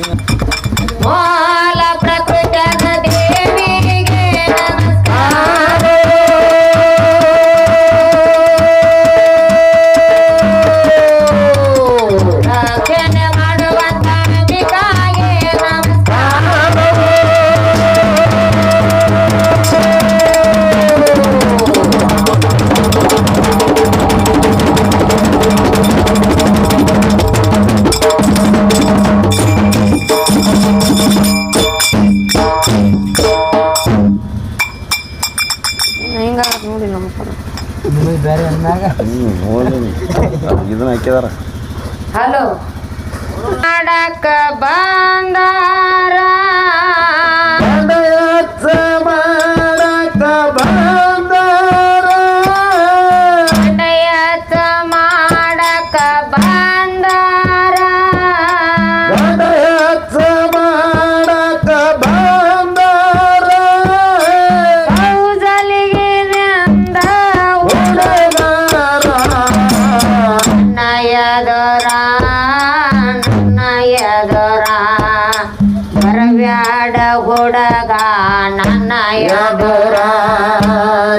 Oh. Nanaya Dora.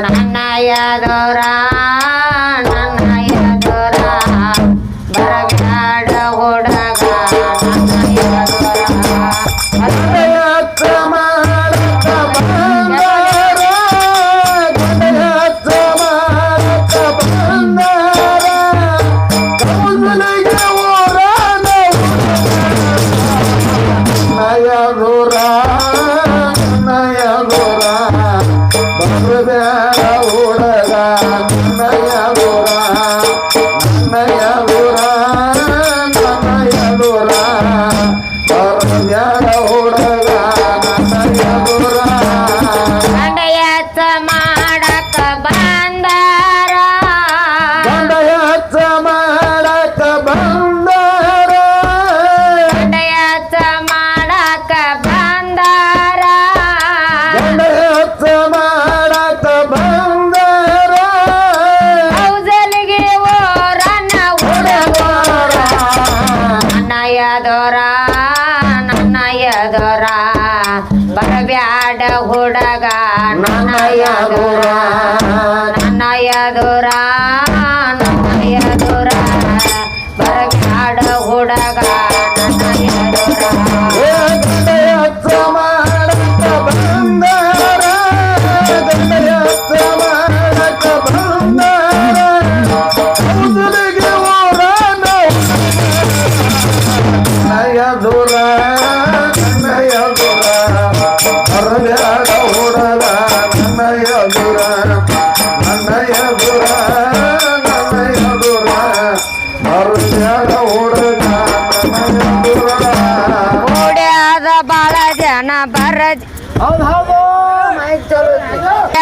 Nanaya Dora. ಎದರ ನನ್ನ ಎದರ ಬರಬ್ಯಾಡ ಹುಡಗ ನನ್ನ ಎದುರ ನನ್ನ ಎದುರಾ.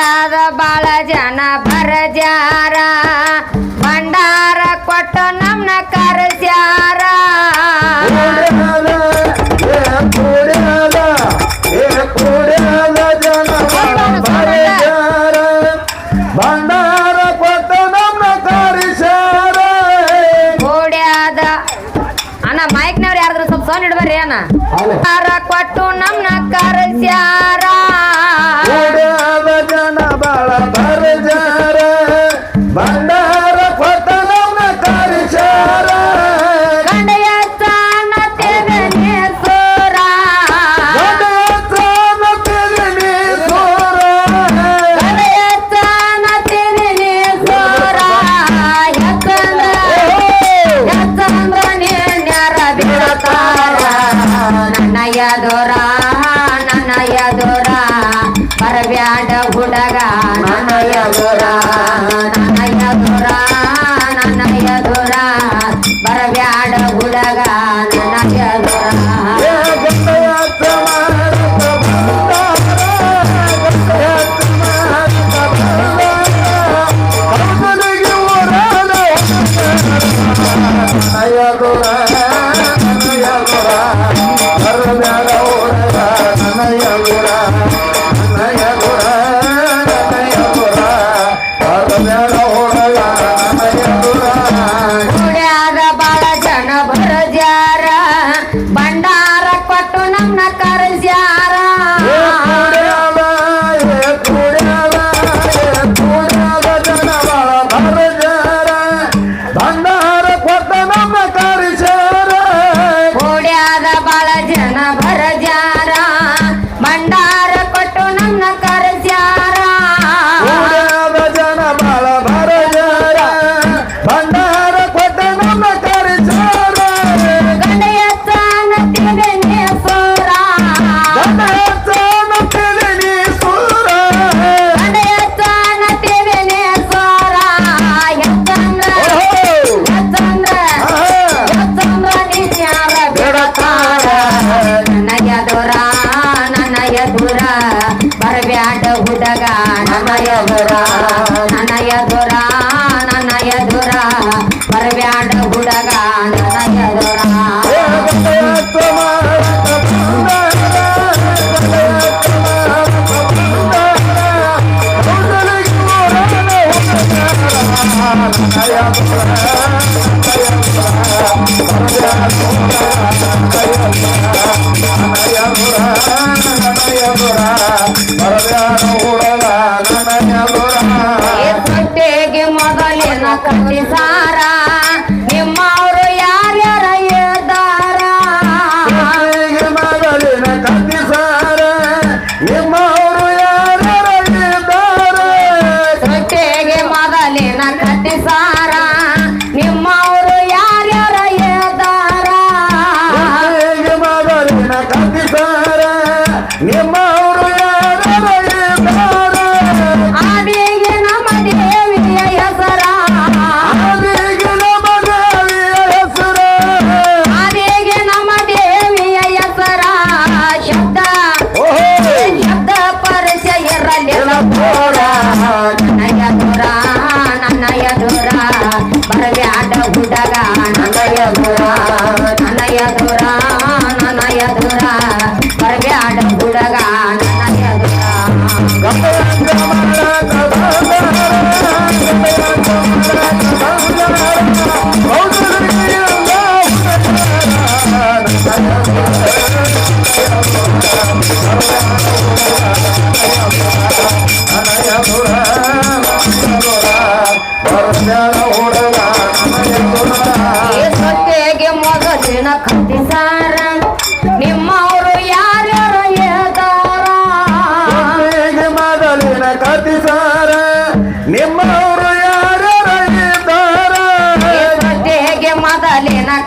ಊರಾದ ಬಾಳ ಜನ ಬರಜಾರ ಭಂಡಾರ ಕೊಟ್ಟು ನಮ್ನ ಕರೆಸ್ಯಾರ. ಭಂಡಾರ ಕೊಟ್ಟು ನಮ್ನ ಕರೆಸ್ಯಾರ. ಗೋಡ್ಯಾದ. ಅಣ್ಣ ಮೈಕ್ನವ್ರು ಯಾರಾದ್ರೂ ಸ್ವಲ್ಪ ಸೌಂಡ್ ಇಡ್ಬರ್ರಿ ಅಣ್ಣ. ಕೊಟ್ಟು ನಮ್ನ ಕರೆಸ್ಯಾರ. ననయదురా ననయదురా ననయదురా పరవ్యాడ గుడగా ననయదురా Yeah.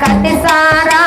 కట్టిసారా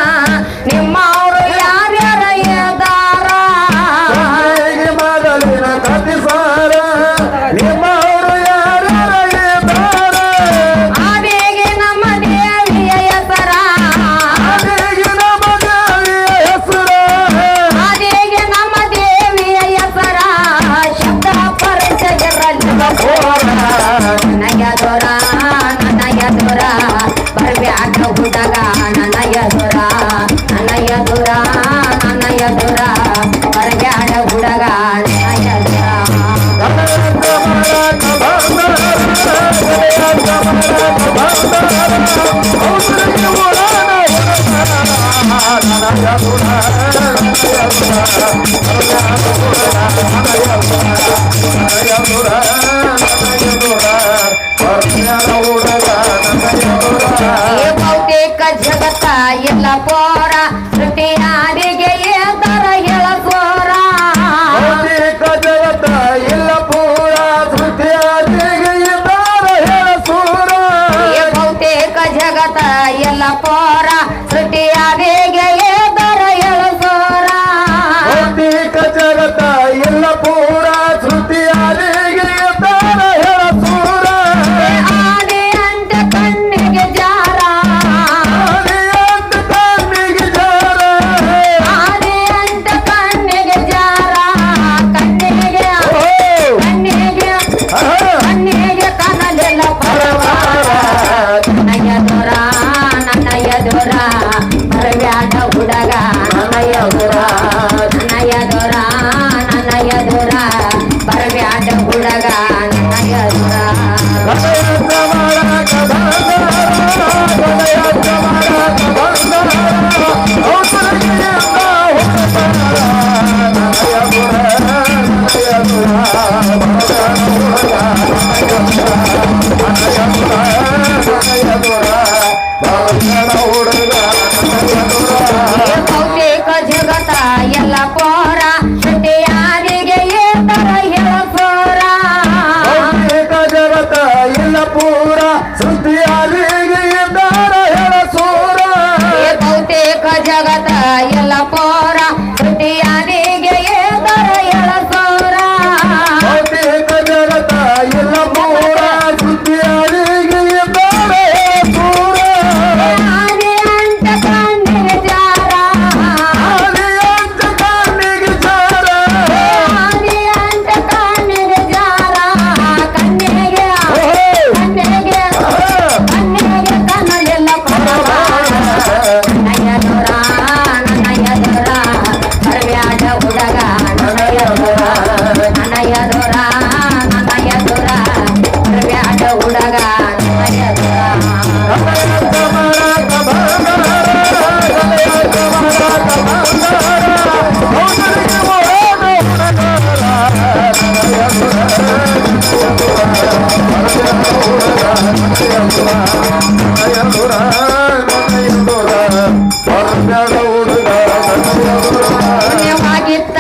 ಶೂನ್ಯವಾಗಿತ್ತ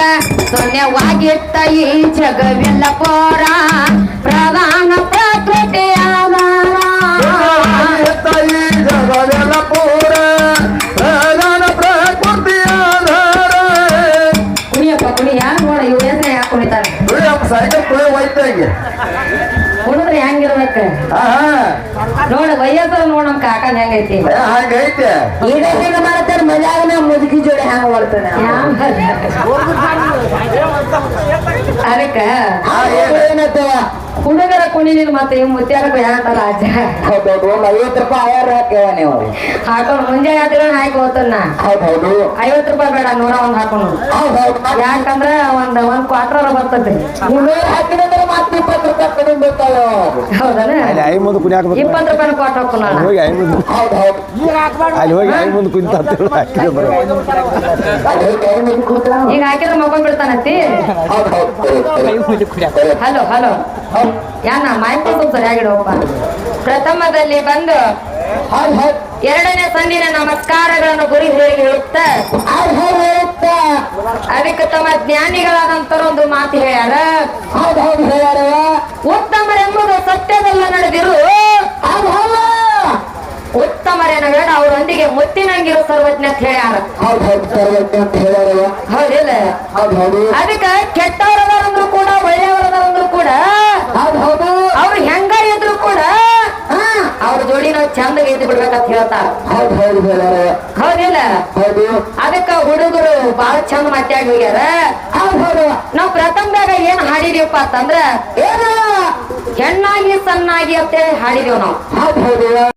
ಶೂನ್ಯವಾಗಿತ್ತ ಈ ಜಗವೆಲ್ಲ ಮಾಡ್ತಾರ ಮನ್ಯಾಗ ಮುದುಕಿ ಜೋಡಿ ಹ್ಯಾಂಗ ಮಾಡ್ತಾನೆ ಅದಕ್ಕ? ಏನತ್ತವ ಹುಡುಗರ ಕುಣಿಲಿನ ಮತ್ತೆ ಇವ್ ಮುತ್ಯಾರ ಹೇಳ್ತಾರ ಅಜ್ಜ. ಹೌದೌದು ಒಂದ್ ಐವತ್ತು ರೂಪಾಯಿ ಆಯಾರ ಹಾಕ್ಯವ ನೀವು. ಹಾಕೊಂಡು ಮುಂಜಾನೆ ಹತ್ತಿರ ಹಾಕಿ ಹೋತನ್ನ ಹೌದೌದು. ಐವತ್ತು ರೂಪಾಯಿ ಬೇಡ ನೂರ ಒಂದ್ ಹಾಕೊಂಡು ಯಾಕಂದ್ರ ಒಂದ್ ಒಂದ್ ಕ್ವಾರ್ಟರ್ ಬರ್ತದೆ. ಮುನ್ನೂರ ಹಾಕಿದ್ರೆ ಮತ್ತೆ ಇಪ್ಪತ್ತು ರೂಪಾಯಿ ಕಡಿಮೆ ಬರ್ತಾವ ಹೌದನ ಅಲ್ಲಿ ಐ ಮುಂದೆ ಕುಣಿ ಹಾಕ್ಬೇಕು ಇಪ್ಪತ್ತು ರೂಪಾಯಿ ಹೋಗಿ ಐ ಮುಂದೆ ಅಲ್ಲಿ ಹೋಗಿ ಐ ಕುಂತ ಕೂತ ಈಗ ಹಾಕಿದ್ರೆ ಮಕ್ಕೊಂಡ್ ಬಿಡ್ತಾನಂತಿ ಹಲೋ ಹಲೋ. ಯಾನ ಮಾಹಿತಿ ಸ್ವಲ್ಪ ಸರಿಯಾಗಿಡುವಪ್ಪ ಪ್ರಥಮದಲ್ಲಿ ಬಂದು ಹೌದು ಹೌದು ಎರಡನೇ ಸಂದಿನ ನಮಸ್ಕಾರಗಳನ್ನು ಗುರಿ ಹೇಳಿ ಹೇಳುತ್ತ? ಅದಕ್ಕೆ ತಮ್ಮ ಜ್ಞಾನಿಗಳಾದಂತರ ಒಂದು ಮಾತು ಹೇಳ್ಯಾರ. ಉತ್ತಮರೆಂಬುದು ಸತ್ಯದಲ್ಲ ನಡೆದಿರು. ಹೌದು ಹೌದು ಉತ್ತಮರೇನ ಬೇಡ ಅವರೊಂದಿಗೆ ಮುತ್ತಿನಂಗಿರು ಸರ್ವಜ್ಞ ಅಂತ ಹೇಳ್ಯಾರ. ಹೌದಿಲ್ಲ? ಅದಕ್ಕ ಕೆಟ್ಟವರದಾರಂದ್ರು ಕೂಡ ಒಳ್ಳೆಯವರದಾರಂದ್ರು ಕೂಡ ಹೌದು ಹೌದು ಅವ್ರು ಹೆಂಗ ಇದ್ರು ಕೂಡ ಅವ್ರ ಜೋಡಿ ನಾವು ಚಂದ ಬಿಡ್ಬೇಕಂತ ಹೇಳ್ತಾರ ಹೌದು ಹೌದು ಹೇಳಾರೆ ಹೌದಿಲ್ಲ? ಹೌದು. ಅದಕ್ಕ ಹುಡುಗರು ಬಹಳ ಚಂದ ಮಾತಾಡಿ ಹೋಗ್ಯಾರ. ಹೌದು ಹೌದು. ನಾವ್ ಪ್ರಥಮದಾಗ ಏನ್ ಹಾಡಿದೀವಪ್ಪ ಅಂತಂದ್ರ ಏನ? ಹೆಣ್ಣಾಗಿ ಸಣ್ಣಾಗಿ ಅಂತೇಳಿ ಹಾಡಿದೀವ್ ನಾವು. ಹೌದು ಹೌದು.